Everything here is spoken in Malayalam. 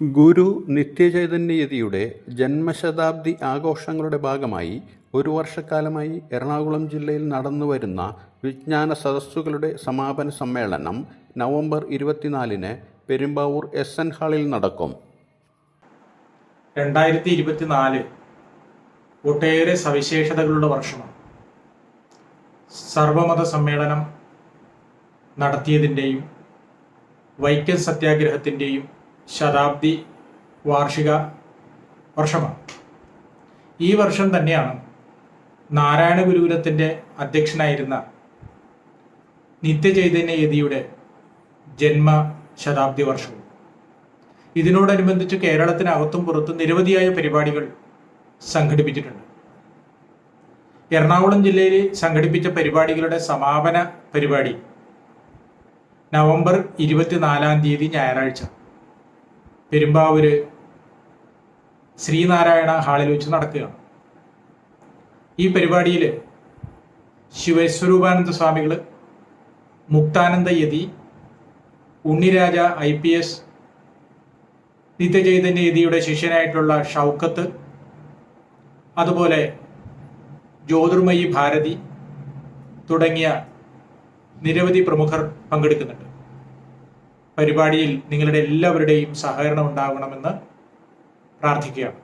ഗുരു നിത്യചൈതന്യയതിയുടെ ജന്മശതാബ്ദി ആഘോഷങ്ങളുടെ ഭാഗമായി ഒരു വർഷക്കാലമായി എറണാകുളം ജില്ലയിൽ നടന്നുവരുന്ന വിജ്ഞാന സദസ്സുകളുടെ സമാപന സമ്മേളനം നവംബർ ഇരുപത്തിനാലിന് പെരുമ്പാവൂർ എസ് എൻ ഹാളിൽ നടക്കും. രണ്ടായിരത്തി ഇരുപത്തിനാല് ഒട്ടേറെ സവിശേഷതകളുള്ള വർഷമാണ്. സർവമത സമ്മേളനം നടത്തിയതിന്റെയും വൈക്കം സത്യാഗ്രഹത്തിന്റെയും ശതാബ്ദി വാർഷിക വർഷമാണ്. ഈ വർഷം തന്നെയാണ് നാരായണ ഗുരുകുലത്തിന്റെ അധ്യക്ഷനായിരുന്ന നിത്യചൈതന്യ യതിയുടെ ജന്മ ശതാബ്ദി വർഷവും. ഇതിനോടനുബന്ധിച്ച് കേരളത്തിനകത്തും പുറത്തും നിരവധിയായ പരിപാടികൾ സംഘടിപ്പിച്ചിട്ടുണ്ട്. എറണാകുളം ജില്ലയിൽ സംഘടിപ്പിച്ച പരിപാടികളുടെ സമാപന പരിപാടി നവംബർ ഇരുപത്തിനാലാം തീയതി ഞായറാഴ്ച. പെരുമ്പാവൂര് ശ്രീനാരായണ ഹാളിൽ വെച്ച് നടക്കുകയാണ്. ഈ പരിപാടിയിൽ Shivaswarupananda Swamikal Muktananda Yati Unniraja I P S Nityachaitanya യതിയുടെ ശിഷ്യനായിട്ടുള്ള ഷൗക്കത്ത് അതുപോലെ ജ്യോതിർമയി ഭാരതി തുടങ്ങിയ നിരവധി പ്രമുഖർ പങ്കെടുക്കുന്നുണ്ട്. പരിപാടിയിൽ നിങ്ങളുടെ എല്ലാവരുടെയും സഹകരണം ഉണ്ടാകണമെന്ന് പ്രാർത്ഥിക്കുകയാണ്.